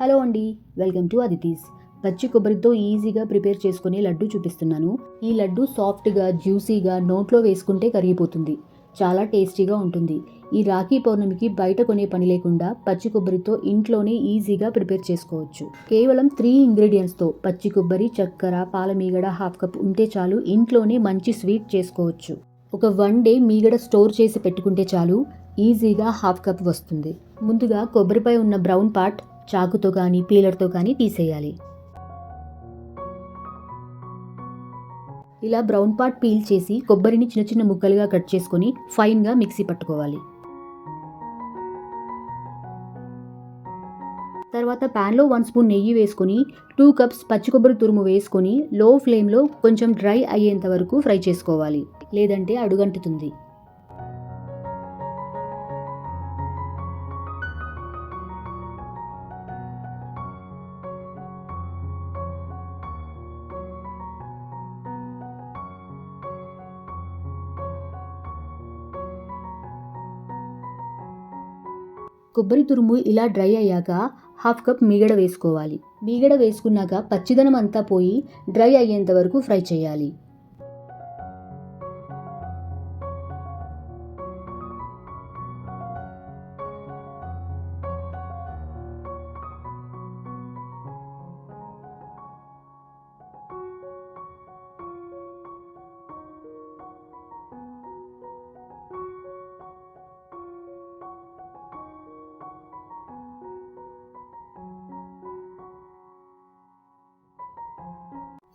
Hello అండి welcome to అదితీస్. పచ్చి కొబ్బరితో ఈజీగా ప్రిపేర్ చేసుకునే లడ్డు చూపిస్తున్నాను. ఈ లడ్డు సాఫ్ట్గా జ్యూసీగా నోట్లో వేసుకుంటే కరిగిపోతుంది. చాలా టేస్టీగా ఉంటుంది. ఈ రాఖీ పౌర్ణమికి బయట కొనే పని లేకుండా పచ్చి కొబ్బరితో ఇంట్లోనే ఈజీగా ప్రిపేర్ చేసుకోవచ్చు. కేవలం త్రీ ఇంగ్రీడియంట్స్తో పచ్చి కొబ్బరి చక్కెర పాలమీగడ హాఫ్ కప్ ఉంటే చాలు ఇంట్లోనే మంచి స్వీట్ చేసుకోవచ్చు. ఒక వన్ డే మీగడ స్టోర్ చేసి పెట్టుకుంటే చాలు ఈజీగా హాఫ్ కప్ వస్తుంది. ముందుగా కొబ్బరిపై ఉన్న బ్రౌన్ పార్ట్ చాకుతో కానీ పీలర్తో కానీ తీసేయాలి. ఇలా బ్రౌన్ పార్ట్ పీల్ చేసి కొబ్బరిని చిన్న చిన్న ముక్కలుగా కట్ చేసుకొని ఫైన్గా మిక్సీ పట్టుకోవాలి. తర్వాత ప్యాన్లో వన్ స్పూన్ నెయ్యి వేసుకొని టూ కప్స్ పచ్చి కొబ్బరి తురుము వేసుకొని లో ఫ్లేమ్లో కొంచెం డ్రై అయ్యేంత వరకు ఫ్రై చేసుకోవాలి. లేదంటే అడుగంటుతుంది. కొబ్బరి తురుము ఇలా డ్రై అయ్యాక హాఫ్ కప్ మీగడ వేసుకోవాలి. మీగడ వేసుకున్నాక పచ్చిదనం అంతా పోయి డ్రై అయ్యేంత వరకు ఫ్రై చేయాలి.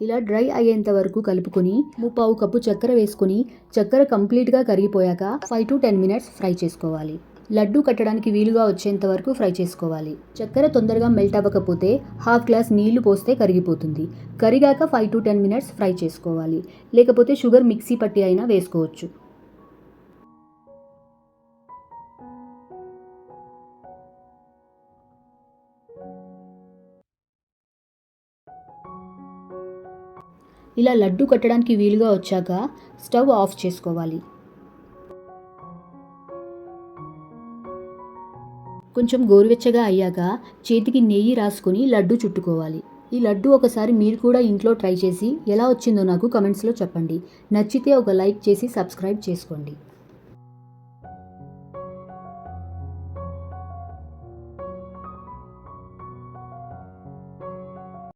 ఇలా డ్రై అయ్యేంత వరకు కలుపుకొని ముప్పావు కప్పు చక్కెర వేసుకొని చక్కెర కంప్లీట్గా కరిగిపోయాక five to ten minutes fry చేసుకోవాలి. లడ్డు కట్టడానికి వీలుగా వచ్చేంత వరకు ఫ్రై చేసుకోవాలి. చక్కెర తొందరగా మెల్ట్ అవ్వకపోతే హాఫ్ గ్లాస్ నీళ్ళు పోస్తే కరిగిపోతుంది. కరిగాక five to ten minutes fry చేసుకోవాలి. లేకపోతే షుగర్ మిక్సీ పట్టి అయినా వేసుకోవచ్చు. ఇలా లడ్డు కట్టడానికి వీలుగా వచ్చాక స్టవ్ ఆఫ్ చేసుకోవాలి. కొంచెం గోరువెచ్చగా అయ్యాక చేతికి నెయ్యి రాసుకొని లడ్డు చుట్టుకోవాలి. ఈ లడ్డు ఒకసారి మీరు కూడా ఇంట్లో ట్రై చేసి ఎలా వచ్చిందో నాకు కమెంట్స్లో చెప్పండి. నచ్చితే ఒక లైక్ చేసి సబ్స్క్రైబ్ చేసుకోండి.